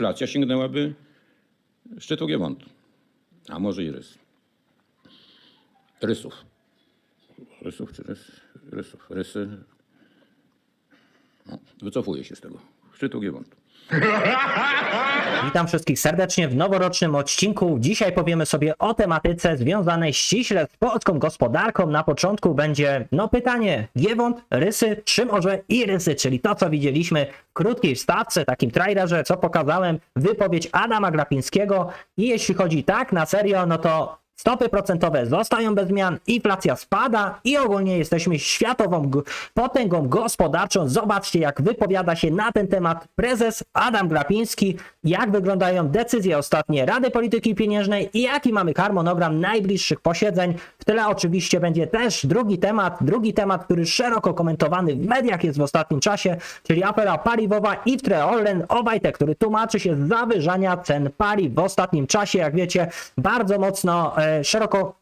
inflacja sięgnęłaby szczytu Giewont, a może i rys. Rysów. Rysów czy rys? Rysów. Rysy. No, wycofuję się z tego. Szczytu Giewontu. Witam wszystkich serdecznie w noworocznym odcinku. Dzisiaj powiemy sobie o tematyce związanej ściśle z polską gospodarką. Na początku będzie no pytanie, Giewont, rysy, czy może i rysy, czyli to co widzieliśmy w krótkiej wstawce, takim trailerze, co pokazałem, wypowiedź Adama Glapińskiego i jeśli chodzi tak na serio, no to Stopy procentowe zostają bez zmian, inflacja spada i ogólnie jesteśmy światową potęgą gospodarczą. Zobaczcie, jak wypowiada się na ten temat prezes Adam Glapiński, jak wyglądają decyzje ostatnie Rady Polityki Pieniężnej i jaki mamy harmonogram najbliższych posiedzeń. W tyle oczywiście będzie też drugi temat, drugi temat, który szeroko komentowany w mediach jest w ostatnim czasie, czyli afera paliwowa i w tle Orlen Obajtek, który tłumaczy się z zawyżania cen paliw w ostatnim czasie. Jak wiecie, bardzo mocno e, szeroko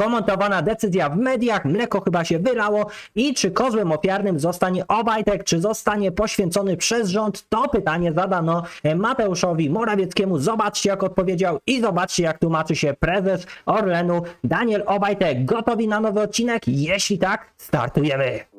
komentowana decyzja w mediach, mleko chyba się wylało i czy kozłem ofiarnym zostanie Obajtek, czy zostanie poświęcony przez rząd, to pytanie zadano e, Mateuszowi Morawieckiemu. Zobaczcie jak odpowiedział i zobaczcie jak tłumaczy się prezes Orlenu Daniel Obajtek. Gotowi na nowy odcinek? Jeśli tak, startujemy!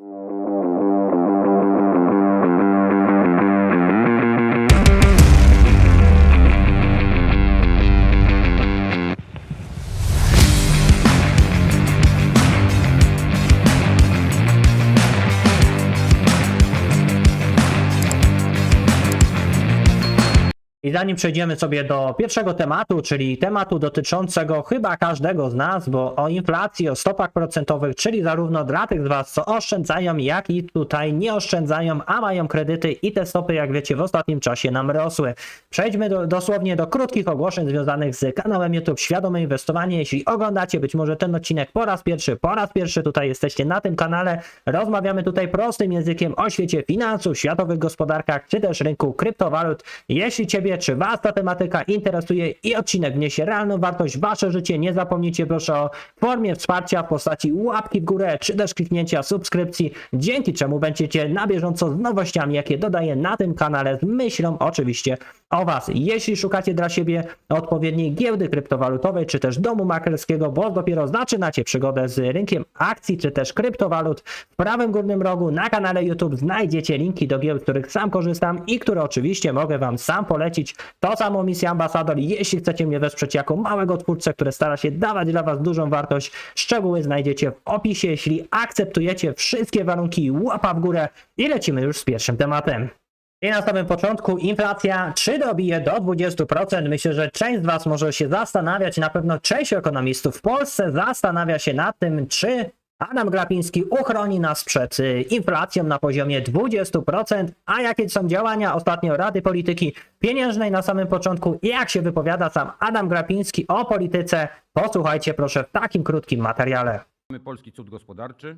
Zanim przejdziemy sobie do pierwszego tematu, czyli tematu dotyczącego chyba każdego z nas, bo o inflacji, o stopach procentowych, czyli zarówno dla tych z Was, co oszczędzają, jak i tutaj nie oszczędzają, a mają kredyty i te stopy, jak wiecie, w ostatnim czasie nam rosły. Przejdźmy do, dosłownie do krótkich ogłoszeń związanych z kanałem YouTube Świadome Inwestowanie. Jeśli oglądacie być może ten odcinek po raz pierwszy, po raz pierwszy tutaj jesteście na tym kanale, rozmawiamy tutaj prostym językiem o świecie finansów, światowych gospodarkach, czy też rynku kryptowalut. Jeśli Ciebie czy Was ta tematyka interesuje i odcinek wniesie realną wartość w Wasze życie, nie zapomnijcie proszę o formie wsparcia w postaci łapki w górę, czy też kliknięcia subskrypcji, dzięki czemu będziecie na bieżąco z nowościami, jakie dodaję na tym kanale, z myślą oczywiście o Was. Jeśli szukacie dla siebie odpowiedniej giełdy kryptowalutowej, czy też domu maklerskiego, bo dopiero zaczynacie przygodę z rynkiem akcji, czy też kryptowalut, w prawym górnym rogu na kanale YouTube znajdziecie linki do giełd, których sam korzystam i które oczywiście mogę Wam sam polecić. To samo misja ambasador, jeśli chcecie mnie wesprzeć jako małego twórcę, który stara się dawać dla Was dużą wartość, szczegóły znajdziecie w opisie. Jeśli akceptujecie wszystkie warunki, łapa w górę i lecimy już z pierwszym tematem. I na samym początku inflacja czy dobije do 20%? Myślę, że część z Was może się zastanawiać, na pewno część ekonomistów w Polsce zastanawia się nad tym, czy Adam Glapiński uchroni nas przed y, inflacją na poziomie 20%, a jakie są działania ostatnio Rady Polityki Pieniężnej na samym początku i jak się wypowiada sam Adam Glapiński o polityce, posłuchajcie proszę w takim krótkim materiale. Mamy polski cud gospodarczy.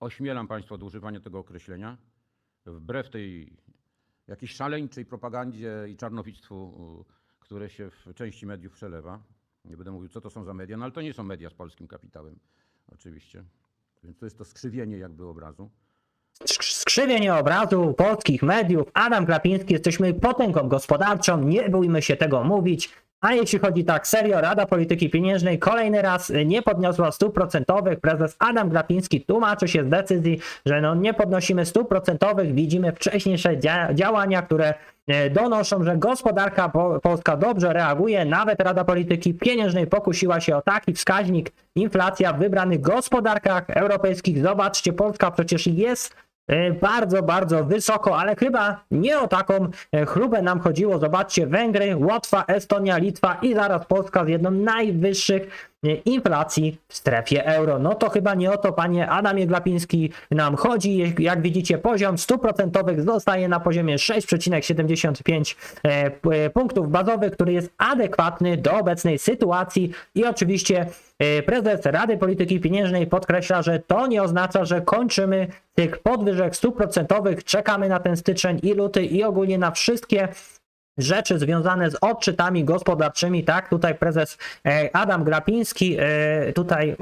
Ośmielam Państwa do używania tego określenia. Wbrew tej jakiejś szaleńczej propagandzie i czarnowictwu, które się w części mediów przelewa. Nie będę mówił, co to są za media, no ale to nie są media z polskim kapitałem, oczywiście. Więc to jest to skrzywienie jakby obrazu. Sk- Skrzywienie obrazu polskich mediów. Adam Glapiński, jesteśmy potęgą gospodarczą, nie bójmy się tego mówić. A jeśli chodzi tak serio, Rada Polityki Pieniężnej kolejny raz nie podniosła stóp procentowych. Prezes Adam Glapiński tłumaczy się z decyzji, że no nie podnosimy stóp procentowych. Widzimy wcześniejsze dzia- działania, które e, donoszą, że gospodarka po- polska dobrze reaguje. Nawet Rada Polityki Pieniężnej pokusiła się o taki wskaźnik inflacja w wybranych gospodarkach europejskich. Zobaczcie, Polska przecież jest bardzo, bardzo wysoko, ale chyba nie o taką e, chlubę nam chodziło. Zobaczcie, Węgry, Łotwa, Estonia, Litwa i zaraz Polska z jedną najwyższych e, inflacji w strefie euro. No to chyba nie o to, panie Adamie Glapiński, nam chodzi. Jak- widzicie, poziom stóp procentowych zostaje na poziomie 6,75 e, e, punktów bazowych, który jest adekwatny do obecnej sytuacji i oczywiście e, prezes Rady Polityki Pieniężnej podkreśla, że to nie oznacza, że kończymy tych podwyżek stóp procentowych, czekamy na ten styczeń i luty i ogólnie na wszystkie rzeczy związane z odczytami gospodarczymi, tak? Tutaj prezes e, Adam Grapiński e, tutaj e,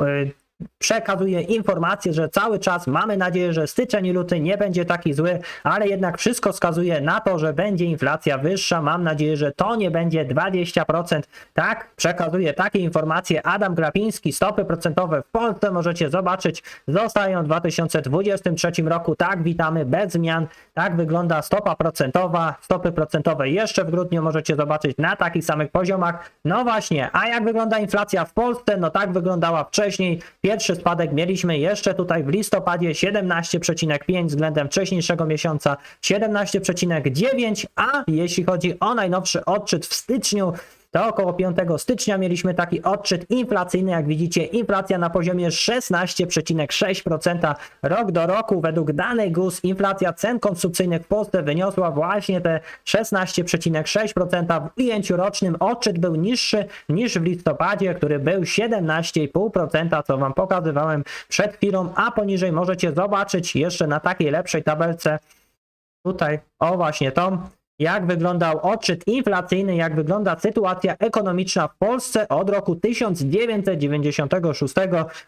przekazuje informację, że cały czas mamy nadzieję, że styczeń i luty nie będzie taki zły, ale jednak wszystko wskazuje na to, że będzie inflacja wyższa. Mam nadzieję, że to nie będzie 20%. Tak, przekazuje takie informacje Adam Glapiński. Stopy procentowe w Polsce możecie zobaczyć zostają w 2023 roku. Tak, witamy bez zmian. Tak wygląda stopa procentowa. Stopy procentowe jeszcze w grudniu możecie zobaczyć na takich samych poziomach. No właśnie, a jak wygląda inflacja w Polsce? No tak wyglądała wcześniej. Pierwszy spadek mieliśmy jeszcze tutaj w listopadzie 17,5 względem wcześniejszego miesiąca 17,9, a jeśli chodzi o najnowszy odczyt w styczniu, to około 5 stycznia mieliśmy taki odczyt inflacyjny. Jak widzicie, inflacja na poziomie 16,6% rok do roku. Według danych GUS inflacja cen konsumpcyjnych w Polsce wyniosła właśnie te 16,6%. W ujęciu rocznym odczyt był niższy niż w listopadzie, który był 17,5%, co Wam pokazywałem przed chwilą, a poniżej możecie zobaczyć jeszcze na takiej lepszej tabelce tutaj, o właśnie tą, jak wyglądał odczyt inflacyjny, jak wygląda sytuacja ekonomiczna w Polsce od roku 1996.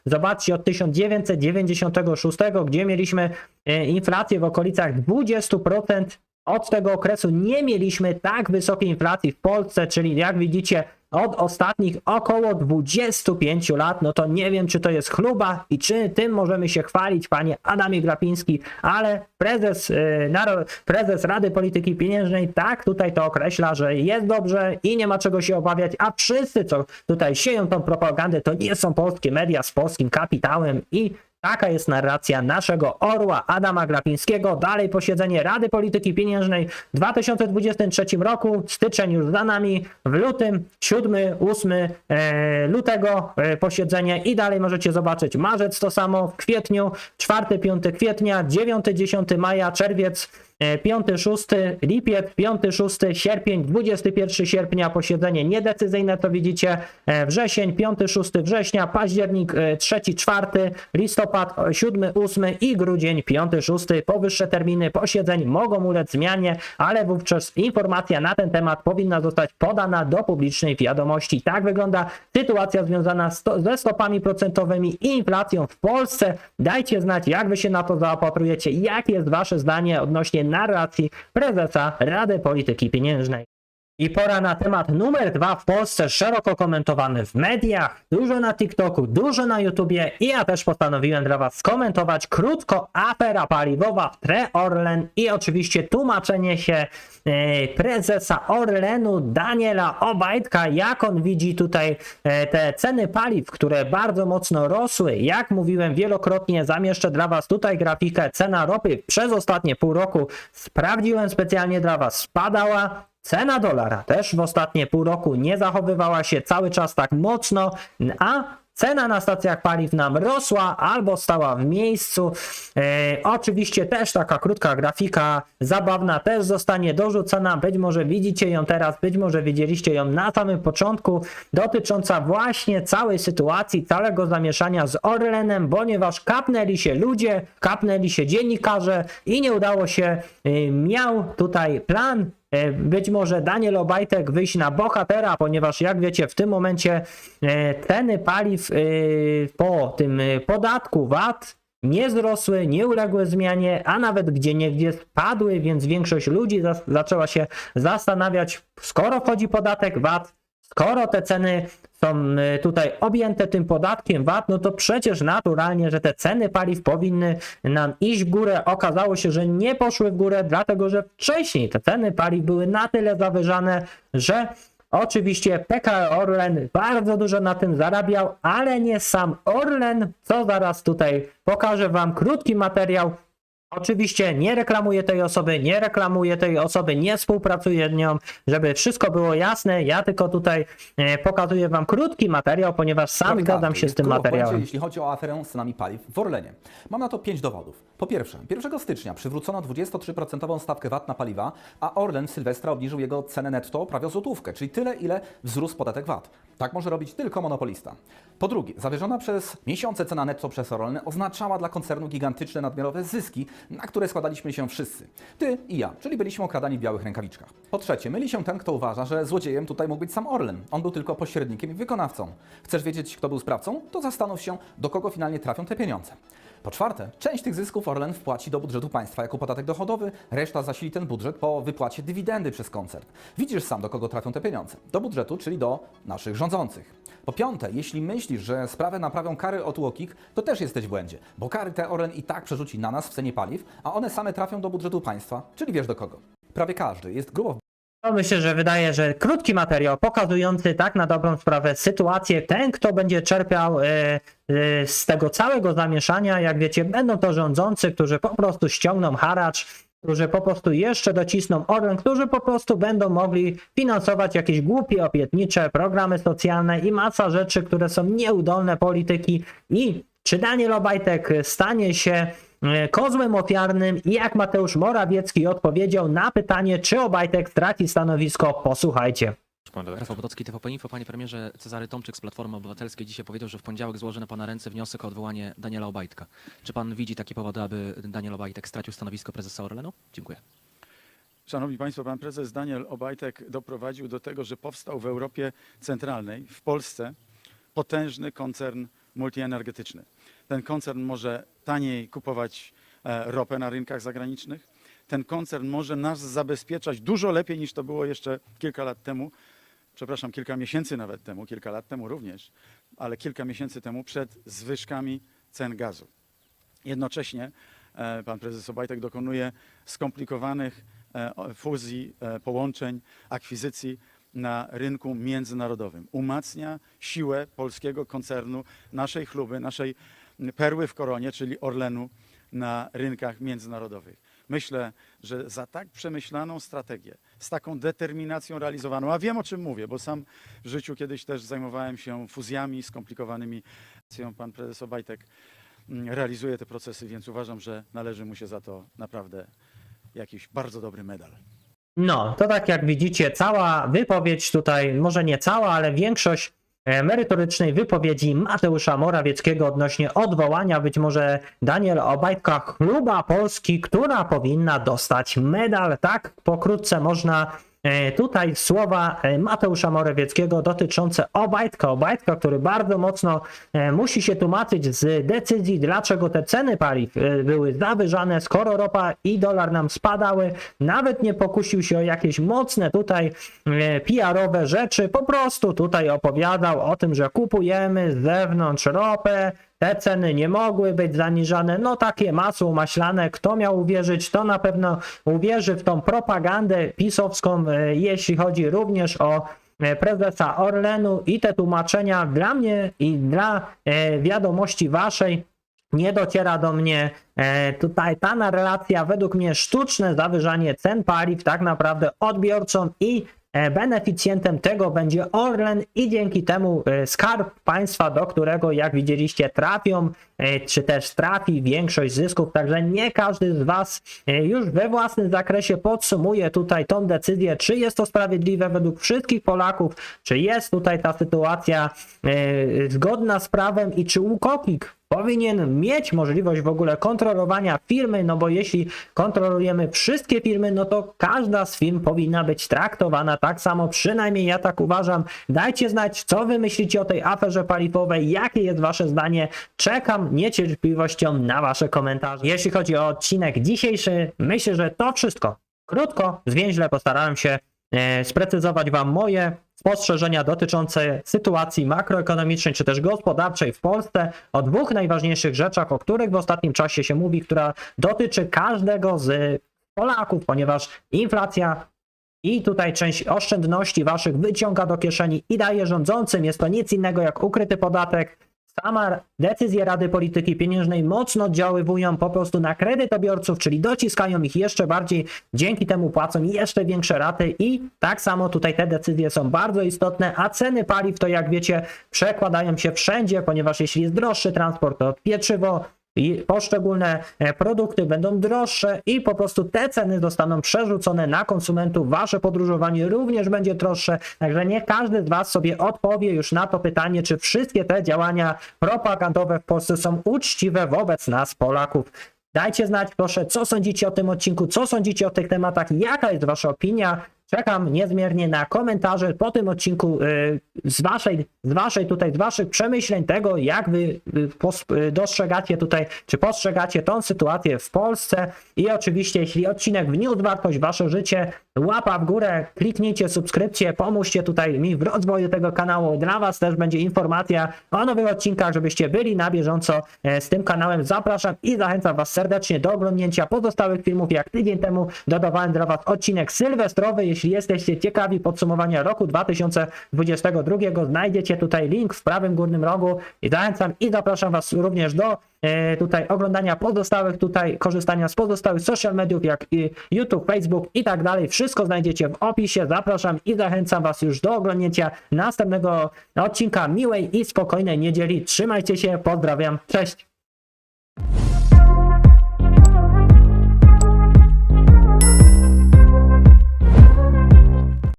Zobaczcie, od 1996, gdzie mieliśmy e, inflację w okolicach 20%. Od tego okresu nie mieliśmy tak wysokiej inflacji w Polsce, czyli jak widzicie, od ostatnich około 25 lat, no to nie wiem, czy to jest chluba i czy tym możemy się chwalić, panie Adamie Glapiński, ale prezes, naro- prezes Rady Polityki Pieniężnej tak tutaj to określa, że jest dobrze i nie ma czego się obawiać, a wszyscy, co tutaj sieją tą propagandę, to nie są polskie media z polskim kapitałem i Taka jest narracja naszego orła Adama Glapińskiego. Dalej posiedzenie Rady Polityki Pieniężnej w 2023 roku. Styczeń już za nami. W lutym 7-8 e, lutego e, posiedzenie i dalej możecie zobaczyć marzec to samo, w kwietniu 4-5 kwietnia, 9-10 maja, czerwiec 5-6 lipiec, 5-6 sierpień, 21 sierpnia posiedzenie niedecyzyjne, to widzicie, e, wrzesień, 5-6 września, październik 3-4, listopad 7-8 i grudzień 5-6. Powyższe terminy posiedzeń mogą ulec zmianie, ale wówczas informacja na ten temat powinna zostać podana do publicznej wiadomości. Tak wygląda sytuacja związana ze stopami procentowymi i inflacją w Polsce. Dajcie znać, jak wy się na to zaopatrujecie, jakie jest wasze zdanie odnośnie narracji prezesa Rady Polityki Pieniężnej. I pora na temat numer dwa w Polsce, szeroko komentowany w mediach, dużo na TikToku, dużo na YouTubie i ja też postanowiłem dla Was skomentować krótko afera paliwowa w TRE Orlen i oczywiście tłumaczenie się e, prezesa Orlenu Daniela Obajtka, jak on widzi tutaj e, te ceny paliw, które bardzo mocno rosły. Jak mówiłem wielokrotnie, zamieszczę dla Was tutaj grafikę cena ropy przez ostatnie pół roku. Sprawdziłem specjalnie dla Was, spadała. Cena dolara też w ostatnie pół roku nie zachowywała się cały czas tak mocno, a cena na stacjach paliw nam rosła albo stała w miejscu. E, oczywiście też taka krótka grafika zabawna też zostanie dorzucona. Być może widzicie ją teraz, być może widzieliście ją na samym początku, dotycząca właśnie całej sytuacji, całego zamieszania z Orlenem, ponieważ kapnęli się ludzie, kapnęli się dziennikarze i nie udało się, y, miał tutaj plan E, być może Daniel Obajtek wyjść na bohatera, ponieważ jak wiecie, w tym momencie e, ceny paliw e, po tym e, podatku VAT nie wzrosły, nie uległy zmianie, a nawet gdzie niegdzie spadły, więc większość ludzi zaczęła się zastanawiać, skoro wchodzi podatek VAT, skoro te ceny są y, tutaj objęte tym podatkiem VAT, no to przecież naturalnie, że te ceny paliw powinny nam iść w górę. Okazało się, że nie poszły w górę, dlatego że wcześniej te ceny paliw były na tyle zawyżane, że Oczywiście PKO Orlen bardzo dużo na tym zarabiał, ale nie sam Orlen, co zaraz tutaj pokażę Wam krótki materiał. Oczywiście nie reklamuję tej osoby, nie reklamuję tej osoby, nie współpracuję z nią, żeby wszystko było jasne. Ja tylko tutaj e, pokazuję Wam krótki materiał, ponieważ sam Prawie zgadzam tak. się z tym materiałem. Jeśli chodzi o aferę z cenami paliw w Orlenie. Mam na to pięć dowodów. Po pierwsze, 1 stycznia przywrócono 23% stawkę VAT na paliwa, a Orlen Sylwestra obniżył jego cenę netto prawie o złotówkę, czyli tyle, ile wzrósł podatek VAT. Tak może robić tylko monopolista. Po drugie, zawyżona przez miesiące cena netto przez Orlen oznaczała dla koncernu gigantyczne nadmiarowe zyski na które składaliśmy się wszyscy. Ty i ja, czyli byliśmy okradani w białych rękawiczkach. Po trzecie, myli się ten, kto uważa, że złodziejem tutaj mógł być sam Orlen. On był tylko pośrednikiem i wykonawcą. Chcesz wiedzieć, kto był sprawcą? To zastanów się, do kogo finalnie trafią te pieniądze. Po czwarte, część tych zysków Orlen wpłaci do budżetu państwa jako podatek dochodowy, reszta zasili ten budżet po wypłacie dywidendy przez koncern. Widzisz sam, do kogo trafią te pieniądze. Do budżetu, czyli do naszych rządzących. Po piąte, jeśli myślisz, że sprawę naprawią kary od UOKiK, to też jesteś w błędzie, bo kary te Orlen i tak przerzuci na nas w cenie paliw, a one same trafią do budżetu państwa, czyli wiesz do kogo. Prawie każdy jest grubo To myślę, że wydaje, że krótki materiał pokazujący tak na dobrą sprawę sytuację. Ten, kto będzie czerpiał e, e, z tego całego zamieszania, jak wiecie, będą to rządzący, którzy po prostu ściągną haracz, którzy po prostu jeszcze docisną Orlen, którzy po prostu będą mogli finansować jakieś głupie, obietnicze programy socjalne i masa rzeczy, które są nieudolne polityki. I czy Daniel Obajtek stanie się kozłem ofiarnym i jak Mateusz Morawiecki odpowiedział na pytanie, czy Obajtek straci stanowisko, posłuchajcie. Rafał Bodocki, TVP Info. Panie premierze, Cezary Tomczyk z Platformy Obywatelskiej dzisiaj powiedział, że w poniedziałek złoży na pana ręce wniosek o odwołanie Daniela Obajtka. Czy pan widzi takie powody, aby Daniel Obajtek stracił stanowisko prezesa Orlenu? Dziękuję. Szanowni Państwo, pan prezes Daniel Obajtek doprowadził do tego, że powstał w Europie Centralnej, w Polsce, potężny koncern multienergetyczny. Ten koncern może taniej kupować e, ropę na rynkach zagranicznych. Ten koncern może nas zabezpieczać dużo lepiej niż to było jeszcze kilka lat temu. Przepraszam, kilka miesięcy nawet temu, kilka lat temu również, ale kilka miesięcy temu przed zwyżkami cen gazu. Jednocześnie e, pan prezes Obajtek dokonuje skomplikowanych e, fuzji, połączeń, akwizycji na rynku międzynarodowym. Umacnia siłę polskiego koncernu, naszej chluby, naszej perły w koronie, czyli Orlenu na rynkach międzynarodowych. Myślę, że za tak przemyślaną strategię, z taką determinacją realizowaną, a wiem o czym mówię, bo sam w życiu kiedyś też zajmowałem się fuzjami skomplikowanymi. Pan prezes Obajtek mm, realizuje te procesy, więc uważam, że należy mu się za to naprawdę jakiś bardzo dobry medal. No, to tak jak widzicie, cała wypowiedź tutaj, może nie cała, ale większość merytorycznej wypowiedzi Mateusza Morawieckiego odnośnie odwołania być może Daniela Obajtka, chluba Polski, która powinna dostać medal. Tak pokrótce można e, tutaj słowa e, Mateusza Morawieckiego dotyczące Obajtka. Obajtka, który bardzo mocno e, musi się tłumaczyć z decyzji, dlaczego te ceny paliw e, były zawyżane, skoro ropa i dolar nam spadały. Nawet nie pokusił się o jakieś mocne tutaj e, PR-owe rzeczy, po prostu tutaj opowiadał o tym, że kupujemy z zewnątrz ropę, te ceny nie mogły być zaniżane. No takie masło maślane, kto miał uwierzyć, to na pewno uwierzy w tą propagandę pisowską, e, jeśli chodzi również o e, prezesa Orlenu i te tłumaczenia dla mnie i dla e, wiadomości waszej nie dociera do mnie tutaj ta narracja, według mnie sztuczne zawyżanie cen paliw tak naprawdę odbiorcą i beneficjentem tego będzie Orlen i dzięki temu e, skarb państwa, do którego jak widzieliście trafią, e, czy też trafi większość zysków, także nie każdy z was e, już we własnym zakresie podsumuje tutaj tą decyzję, czy jest to sprawiedliwe według wszystkich Polaków, czy jest tutaj ta sytuacja e, zgodna z prawem i czy UKOKiK powinien mieć możliwość w ogóle kontrolowania firmy, no bo jeśli kontrolujemy wszystkie firmy, no to każda z firm powinna być traktowana tak samo, przynajmniej ja tak uważam. Dajcie znać, co wy myślicie o tej aferze paliwowej, jakie jest wasze zdanie. Czekam niecierpliwością na wasze komentarze. Jeśli chodzi o odcinek dzisiejszy, myślę, że to wszystko. Krótko, zwięźle postarałem się e, sprecyzować Wam moje spostrzeżenia dotyczące sytuacji makroekonomicznej czy też gospodarczej w Polsce, o dwóch najważniejszych rzeczach, o których w ostatnim czasie się mówi, która dotyczy każdego z Polaków, ponieważ inflacja i tutaj część oszczędności waszych wyciąga do kieszeni i daje rządzącym. Jest to nic innego jak ukryty podatek. Sama decyzje Rady Polityki Pieniężnej mocno oddziaływują po prostu na kredytobiorców, czyli dociskają ich jeszcze bardziej, dzięki temu płacą jeszcze większe raty i tak samo tutaj te decyzje są bardzo istotne, a ceny paliw to jak wiecie przekładają się wszędzie, ponieważ jeśli jest droższy transport, to pieczywo, i poszczególne e, produkty będą droższe i po prostu te ceny zostaną przerzucone na konsumentów. Wasze podróżowanie również będzie droższe, także nie każdy z Was sobie odpowie już na to pytanie, czy wszystkie te działania propagandowe w Polsce są uczciwe wobec nas, Polaków. Dajcie znać proszę, co sądzicie o tym odcinku, co sądzicie o tych tematach, jaka jest wasza opinia. Czekam niezmiernie na komentarze po tym odcinku y, z waszej, z waszej tutaj, z waszych przemyśleń tego, jak wy dostrzegacie tutaj, czy postrzegacie tą sytuację w Polsce. I oczywiście, jeśli odcinek wniósł wartość wasze życie, łapa w górę, kliknijcie subskrypcję, pomóżcie tutaj mi w rozwoju tego kanału. Dla was też będzie informacja o nowych odcinkach, żebyście byli na bieżąco e, z tym kanałem. Zapraszam i zachęcam was serdecznie do oglądnięcia pozostałych filmów. Jak tydzień temu dodawałem dla was odcinek sylwestrowy. Jeśli jesteście ciekawi podsumowania roku 2022, znajdziecie tutaj link w prawym górnym rogu i zachęcam i zapraszam was również do e, tutaj oglądania pozostałych tutaj, korzystania z pozostałych social mediów jak i YouTube, Facebook i tak dalej. Wszystko znajdziecie w opisie. Zapraszam i zachęcam was już do oglądnięcia następnego odcinka miłej i spokojnej niedzieli. Trzymajcie się, pozdrawiam, cześć!